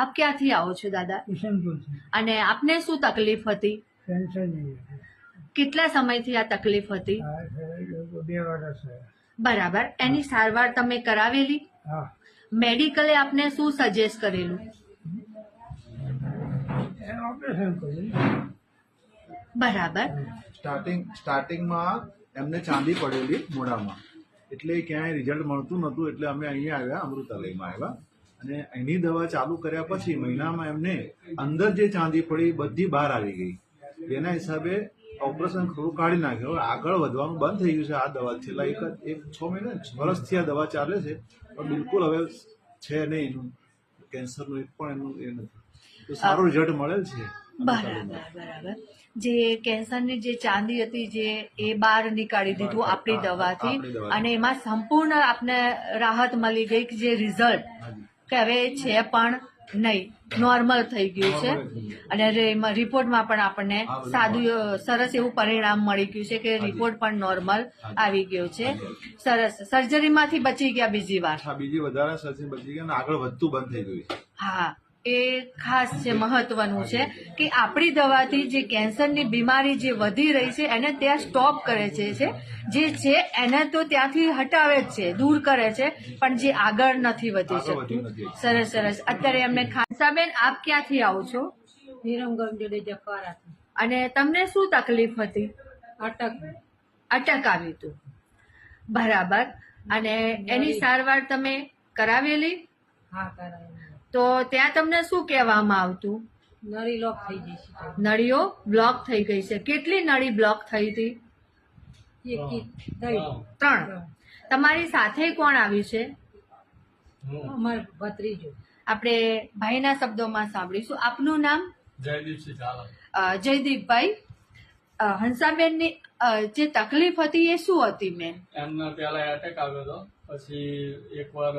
આપ ક્યાંથી આવો છો દાદા? કિશનપુરથી અને આપને શું તકલીફ હતી? કેટલા સમયથી આ તકલીફ હતી? બે વર્ષ બરાબર. એની સારવાર તમે કરાવેલી? હા. મેડિકલે આપને શું સજેસ્ટ કરેલું? ઓપરેશન કર્યું. બરાબર. સ્ટાર્ટિંગ સ્ટાર્ટિંગમાં એમને ચાંદી પડેલી મોઢામાં. એટલે ક્યાંય રિઝલ્ટ મળતું નહોતું એટલે અમે અહીંયા આવ્યા અમૃતાલયમાં આવ્યા. અને એની દવા ચાલુ કર્યા પછી મહિનામાં એમને અંદર જે ચાંદી પડી બધી બહાર આવી ગઈ. એના હિસાબે ઓપરેશન ખરું કાઢી નાખ્યું. આગળ વધવાનું બંધ થઈ ગયું છે આ દવા છેલ્લા એક એક છ મહિના વર્ષથી આ દવા ચાલે છે. પણ બિલકુલ હવે છે નહીં. એનું કેન્સરનું એક પણ એનું એ નથી. તો સારું રિઝલ્ટ મળેલ છે. બરાબર બરાબર. જે કેન્સરની જે ચાંદી હતી જે એ બહાર નીકાળી દીધું આપણી દવાથી. અને એમાં સંપૂર્ણ આપને રાહત મળી ગઈ કે જે રિઝલ્ટ. કે હવે છે પણ નહીં. નોર્મલ થઈ ગયું છે. અને રિપોર્ટમાં પણ આપણને સાદું સરસ એવું પરિણામ મળી ગયું છે કે રિપોર્ટ પણ નોર્મલ આવી ગયો છે. સરસ. સર્જરીમાંથી બચી ગયા બીજી વાર. બીજી વધારે સર્જરી બચી ગયા આગળ વધતું બંધ થઈ ગયું છે. હા. એ ખાસ છે મહત્વનું છે કે આપણી દવાથી જે કેન્સરની બીમારી જે વધી રહી છે એને ત્યાં સ્ટોપ કરે છે જે છે એને તો ત્યાંથી હટાવે જ છે દૂર કરે છે પણ જે આગળ નથી વધી શકતું સરસ સરસ. અત્યારે એમને ખાસાબેન આપ ક્યાંથી આવો છો? અને તમને શું તકલીફ હતી? અટક. અટક આવી હતું બરાબર. અને એની સારવાર તમે કરાવેલી? હા કરાય તો ત્યાં તમને શું કહેવામાં આવતું? નળી લોક થઈ ગઈ છે નળીઓ બ્લોક થઈ ગઈ છે. કેટલી નળી બ્લોક થઈ હતી? ત્રણ. ત્રણ. તમારી સાથે કોણ આવ્યું છે? ભત્રીજો. આપણે ભાઈના શબ્દોમાં સાંભળીશું. આપનું નામ? જયદીપભાઈ. હંસાબેનની જે તકલીફ હતી એ શું હતી મેન એમના પહેલા એટેક આવ્યો હતો. પછી એકવાર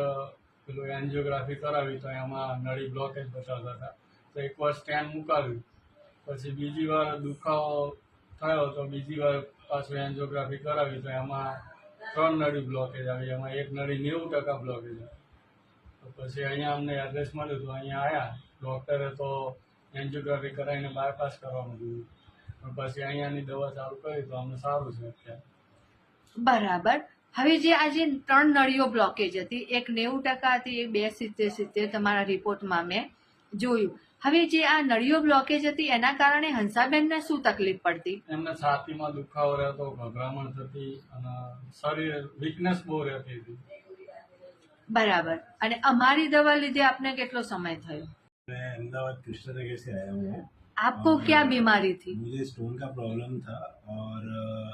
પેલું એન્જિયોગ્રાફી કરાવી તો એમાં નળી બ્લોકેજ બતાવતા હતા. તો એકવાર સ્ટેન્ડ મુકાવ્યું. પછી બીજી વાર દુખાવો થયો તો બીજી વાર પાછું એન્જિયોગ્રાફી કરાવી તો એમાં ત્રણ નળી બ્લોકેજ આવી. એમાં એક નળી નેવું ટકા બ્લોકેજ તો પછી અહીંયા અમને એડ્રેસ મળ્યું તો અહીંયા આવ્યા ડૉક્ટરે તો એન્જિયોગ્રાફી કરાવીને બાયપાસ કરવાનું કીધું પછી અહીંયાની દવા ચાલુ કરી તો અમને સારું છે અત્યારે. બરાબર. હવે જે આ જે ત્રણ નળીઓ બ્લોકેજ હતી એક નેવું ટકા હતી એક બે સિત્તેર સિત્તેર તમારા રિપોર્ટમાં મેં જોયું. હવે જે આ નળીઓ બ્લોકેજ હતી એના કારણે હંસાબેનને શું તકલીફ પડતી? એમને છાતીમાં દુખાવો રહેતો ગભરામણ થતી અને શરીર વીકનેસ બહુ રહેતી હતી. બરાબર. અને અમારી દવા લીધે આપને કેટલો સમય થયો? અમદાવાદ કૃષ્ણનગરથી આવ્યા હું. आपको क्या बीमारी थी? मुझे स्टोन का प्रॉब्लम था और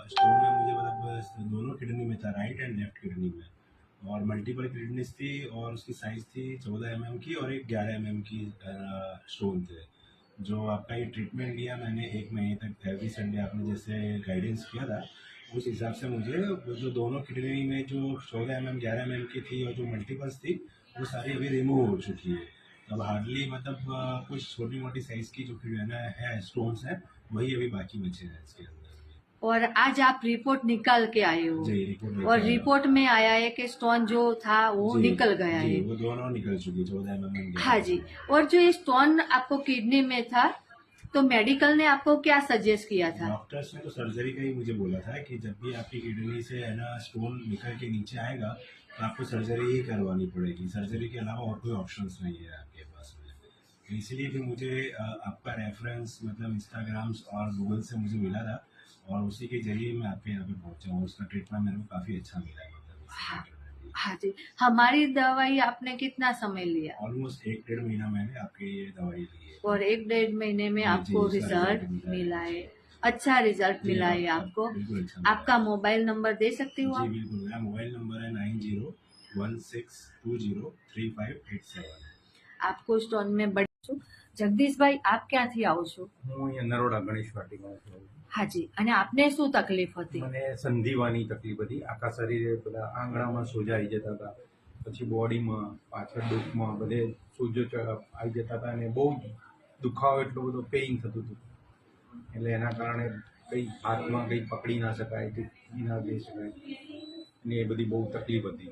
स्टोन में मुझे मतलब दोनों किडनी में था राइट एंड लेफ़्ट किडनी में। और मल्टीपल किडनीज थी और उसकी साइज़ थी चौदह एम की और एक ग्यारह एम की स्टोन थे। जो आपका ये ट्रीटमेंट लिया मैंने एक महीने तक एवरी संडे आपने जैसे गाइडेंस किया था उस हिसाब से मुझे वो जो दोनों किडनी में जो चौदह एम एम ग्यारह एम की थी और जो मल्टीपल्स थी वो सारी अभी रिमूव हो चुकी है। अब हार्डली मतलब कुछ छोटी मोटी साइज़ की जो किडनी है स्टोन्स है वही अभी बाकी बचे हैं इसके अंदर। और आज आप रिपोर्ट निकाल के आए हो। जी रिपोर्ट और रिपोर्ट में आया है कि स्टोन जो था वो निकल गया जी, है। वो दोनों निकल चुकी चौदह एम हाँ जी और जो ये स्टोन आपको किडनी में था तो मेडिकल ने आपको क्या सजेस्ट किया था? डॉक्टर्स ने तो सर्जरी का ही मुझे बोला था कि जब भी आपकी किडनी से है ना स्टोन निकल के नीचे आएगा तो आपको सर्जरी ही करवानी पड़ेगी। सर्जरी के अलावा और कोई ऑप्शंस नहीं है आपके पास में। तो इसीलिए भी मुझे आपका रेफरेंस मतलब इंस्टाग्राम्स और गूगल से मुझे मिला था और उसी के ज़रिए मैं आपके यहाँ पे पहुँचा हूँ। उसका ट्रीटमेंट मेरे को काफ़ी अच्छा मिला है मतलब हाँ। जी। हमारी दवाई आपने कितना समय लिया? ऑलमोस्ट एक डेढ़ महीना मैंने आपकी ये दवाई ली है। और एक डेढ़ महीने में आपको रिज़ल्ट मिला है। मिला है अच्छा रिजल्ट जी, मिला है आपका आपको बिल्कुल अच्छा मिला। आपका मोबाइल नंबर दे सकती हूँ जी आप बिल्कुल मेरा मोबाइल नंबर है nine zero one six two zero three five eight seven आपको स्टोन में बड़ी જગદીશભાઈ આપ ક્યાંથી આવો છો હું અહીંયા નરોડા ગણેશ વાટિકામાં છું હાજી અને આપને શું તકલીફ હતી મને સંધિવાની તકલીફ હતી આખા શરીરે બધા આંગળામાં સોજા આવી જતા હતા પછી બોડીમાં પાછળ ડૂકમાં બધે સોજો ચ- આવી જતા હતા અને બહુ જ દુખાવો એટલો બધો પેઇન થતું હતું એટલે એના કારણે કંઈ હાથમાં કંઈ પકડી ના શકાય કે ના જઈ શકાય. અને એ બધી બહુ તકલીફ હતી.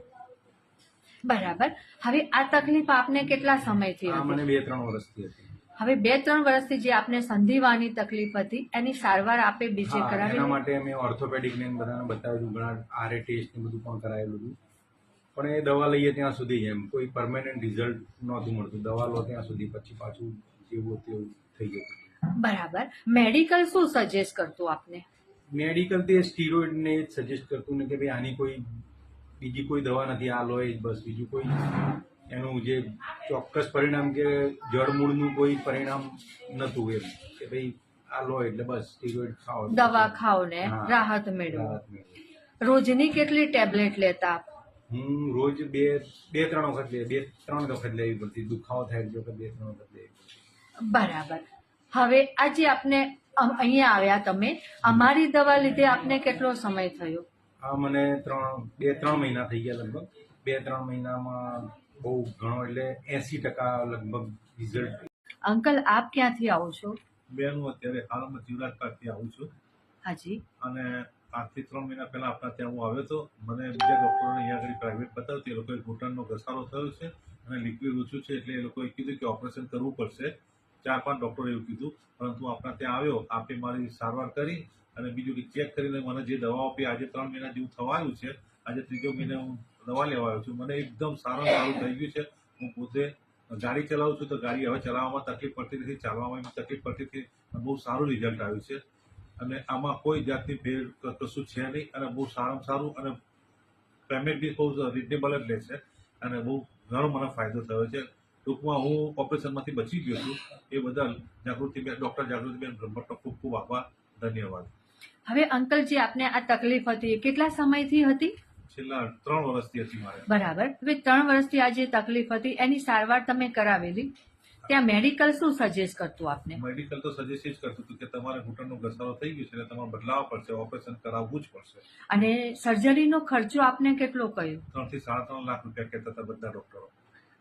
બરાબર. હવે આ તકલીફ આપને કેટલા સમયથી આ મને બે ત્રણ વર્ષથી હતી. હવે બે ત્રણ વર્ષથી જે આપને સંધિવાની તકલીફ હતી એની સારવાર આપે બીજે કરાવી? એના માટે મેં ઓર્થોપેડિક ને બધાને બતાવ્યું ઘણા આરે ટેસ્ટ ને બધું પણ કરાયેલું હતું. પણ એ દવા લઈએ ત્યાં સુધી એમ કોઈ પરમેનન્ટ રિઝલ્ટ નહોતું મળતું. દવા લો ત્યાં સુધી પછી પાછું જેવું તેવું થઈ જતું બરાબર મેડિકલ શું સજેસ્ટ કરતું આપને મેડિકલ તે સ્ટીરોઇડ ને જ સજેસ્ટ કરતું ને કે ભાઈ આની કોઈ બીજી કોઈ દવા નથી આ લો એ જ બસ બીજું કોઈ એનું જે ચોક્કસ પરિણામ કે જળમૂળનું કોઈ પરિણામ નતું એમ કે ભાઈ આ લો એટલે બસ સ્ટીરોઇડ ખાઓ દવા ખાઓ ને હા. રાહત મેળવો રાહત મેળવો. રોજની કેટલી ટેબ્લેટ લેતા આપ હું રોજ બે બે ત્રણ વખત લે બે ત્રણ વખત લેવી પડતી દુખાવો થાય એટલે વખત બે ત્રણ વખત લેવી પડતી બરાબર હવે આજે આપને અહીંયા આવ્યા તમે. અમારી દવા લીધે આપને કેટલો સમય થયો? હા મને ત્રણ બે ત્રણ મહિના થઈ ગયા લગભગ. બે ત્રણ મહિનામાં બહુ ઘણો એટલે એસી ટકા લગભગ રિઝલ્ટ અંકલ આપ ક્યાંથી આવો છો? બેન હું અત્યારે હાલમાં જીવરાજ પાર્કથી આવું છું. હાજી. અને આજથી ત્રણ મહિના પહેલા આપણા ત્યાં હું આવ્યો હતો મને બીજા ડૉક્ટરોને અહીંયા આગળ પ્રાઇવેટ બતાવતી એ લોકોએ ઘૂંટણનો ઘસારો થયો છે અને લિક્વિડ ઓછું છે એટલે એ લોકોએ કીધું કે ઓપરેશન કરવું પડશે. ચાર પાંચ ડૉક્ટરે એવું કીધું. પરંતુ આપણા ત્યાં આવ્યો, આપે મારી સારવાર કરી અને બીજું કે ચેક કરીને મને જે દવાઓ આપી, આજે ત્રણ મહિના જેવું થવાયું છે, આજે ત્રીજો મહિને હું દવા લેવા આવ્યો છું. મને એકદમ સારું સારું થઈ ગયું છે. હું પોતે ગાડી ચલાવું છું તો ગાડી હવે ચલાવવામાં તકલીફ પડતી નથી, ચાલવામાં તકલીફ પડતી હતી બહુ સારું રિઝલ્ટ આવ્યું છે. અને આમાં કોઈ જાતની ભેળ કશું છે નહીં, અને બહુ સારામાં સારું અને પેમેન્ટ બી બહુ રિઝનેબલ જ લે છે. અને બહુ ઘણો મને ફાયદો થયો છે. ટૂંકમાં હું ઓપરેશનમાંથી બચી ગયો છું. એ બદલ જાગૃતિબેન ડૉક્ટર જાગૃતિબેન બ્રહ્મટનો ખૂબ ખૂબ આભાર ધન્યવાદ. હવે અંકલ જે આપને આ તકલીફ હતી કેટલા સમયથી હતી? છેલ્લા ત્રણ વર્ષથી હતી મારે. બરાબર. હવે ત્રણ વર્ષથી આ જે તકલીફ હતી એની સારવાર તમે કરાવેલી? ત્યાં મેડિકલ શું સજેસ્ટ કરતું આપને? મેડિકલ તો સજેસ્ટ જ કરતું હતું કે તમારે ઘૂંટણનો ઘસારો થઈ ગયો છે એટલે તમારે બદલાવ પડશે ઓપરેશન કરાવવું જ પડશે. અને સર્જરીનો ખર્ચો આપને કેટલો કયો? ત્રણથી સાડા ત્રણ લાખ રૂપિયા કહેતા હતા બધા ડૉક્ટરો.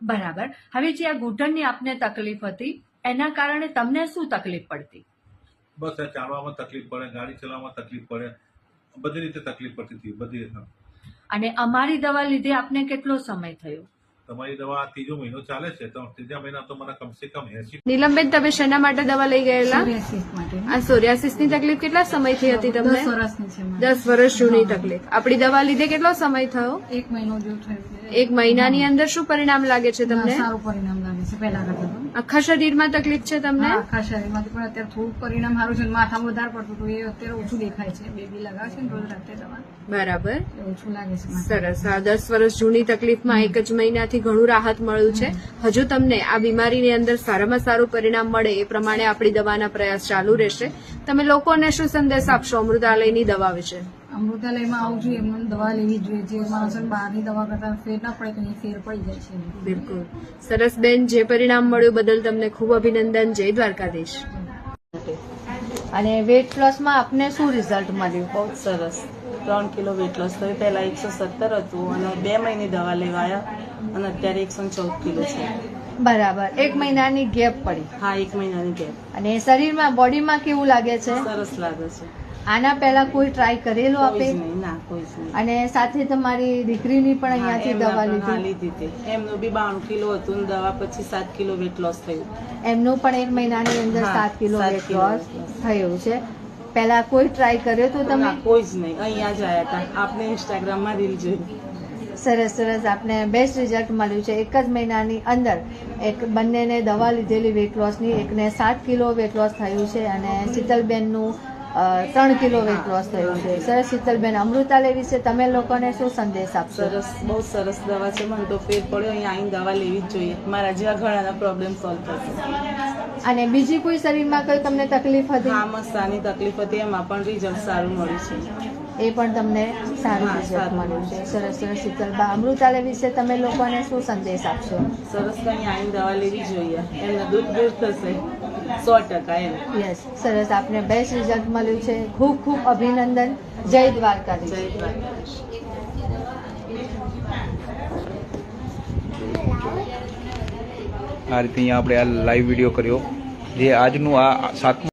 બરાબર. હવે જે આ ઘૂંટણની આપને તકલીફ હતી એના કારણે તમને શું તકલીફ પડતી? બસ આ ચાલવામાં તકલીફ પડે ગાડી ચલાવવામાં તકલીફ પડે બધી રીતે તકલીફ પડતી હતી બધી રીતે. અને અમારી દવા લીધે આપને કેટલો સમય થયો? તમારી દવા ત્રીજો મહિનો ચાલે છે તો ત્રીજા મહિના તો મને કમસે કમ એસી નીલમબેન તમે શેના માટે દવા લઈ ગયેલા? માટે. આ સોરિયાસિસની તકલીફ કેટલા સમયથી હતી તમને? દસ વર્ષ જૂની તકલીફ. આપડી દવા લીધે કેટલો સમય થયો? એક મહિનો જેવું થયું એક મહિનાની અંદર શું પરિણામ લાગે છે તમને? સારું પરિણામ લાગે છે પહેલા કરતા આખા શરીરમાં તકલીફ છે તમને? આખા શરીરમાં પણ અત્યારે થોડું પરિણામ સારું છે માથામાં વધારે પડતું હતું એ અત્યારે ઓછું દેખાય છે. બેબી લગાવે છે રોજ રાતે દવા. બરાબર. ઓછું લાગે છે સરસ. આ દસ વર્ષ જૂની તકલીફમાં એક જ મહિનાથી ઘણું રાહત મળ્યું છે. હજુ તમને આ બીમારીની અંદર સારામાં સારું પરિણામ મળે એ પ્રમાણે આપણી દવાના પ્રયાસ ચાલુ રહેશે. તમે લોકોને શું સંદેશ આપશો? અમૃતાલયની દવા વિશે. અમૃતાલયમાં આવું જોઈએ એમને દવા લેવી જોઈએ. જે માણસોને બહારની દવા કરતા ફેર ના પડે તો ફેર પડી જાય છે. બિલકુલ. સરસ બેન જે પરિણામ મળ્યું બદલ તમને ખૂબ અભિનંદન. જય દ્વારકાધીશ. અને વેટ લોસમાં આપને શું રિઝલ્ટ મળ્યું? બહુ સરસ. ત્રણ કિલો વેટ લોસ થયું. પહેલાં એકસો સત્તર હતું અને બે મહિને દવા લેવાયા. અને અત્યારે એકસો ચૌદ કિલો છે. બરાબર. એક મહિનાની ગેપ પડી. હા એક મહિનાની ગેપ અને શરીરમાં બોડીમાં કેવું લાગે છે? સરસ લાગે છે. આના પહેલા કોઈ ટ્રાય કરેલો આપે? ના કોઈ અને સાથે તમારી દીકરીની પણ અહીંયાથી દવા લીધી? લીધી હતી. એમનું બી બાણું કિલો હતું દવા પછી સાત કિલો વેટ લોસ થયું. એમનું પણ એક મહિનાની અંદર સાત કિલો વેટ લોસ થયું છે. પહેલા કોઈ ટ્રાય કર્યો તો તમે? કોઈ જ નહીં. અહીંયા જ આવ્યા હતા. આપણે ઇન્સ્ટાગ્રામમાં રીલ જોઈ. સરસ સરસ આપને બેસ્ટ રિઝલ્ટ મળ્યું છે. એક જ મહિનાની અંદર એક બંનેને દવા લીધેલી વેટ લોસની એકને સાત કિલો વેટ લોસ થયું છે અને શીતલબેનનું ત્રણ કિલો વેટ લોસ થયું છે. સરસ શીતલબેન અમૃતાલય વિશે તમે લોકોને શું સંદેશ આપશો? સરસ બહુ સરસ દવા છે. મને તો ફેર પડ્યો અહીંયા આવીને દવા લેવી જ જોઈએ. મારા જેવા ઘણાના પ્રોબ્લેમ સોલ્વ થશે. અને બીજી કોઈ શરીરમાં કોઈ તમને તકલીફ હતી? હા મસાની તકલીફ હતી. એમાં પણ રિઝલ્ટ સારું મળ્યું છે. એ પણ તમને સારું રિઝલ્ટ મળ્યું છે. સરસ સરસ શીતલબા અમૃતાલય વિશે તમે લોકોને શું સંદેશ આપશો? સરસ કંઈ દવા લેવી જોઈએ. એમને દૂધ દૂર થશે. સો ટકા એમ. યસ સરસ. આપને બેસ્ટ રિઝલ્ટ મળ્યું છે. ખૂબ ખૂબ અભિનંદન. જય દ્વારકાધીશ. જય દ્વારકાધીશ. આ રીતે અહીંયા આપણે આ લાઈવ વીડિયો કર્યો. જે આજનું આ સાતમું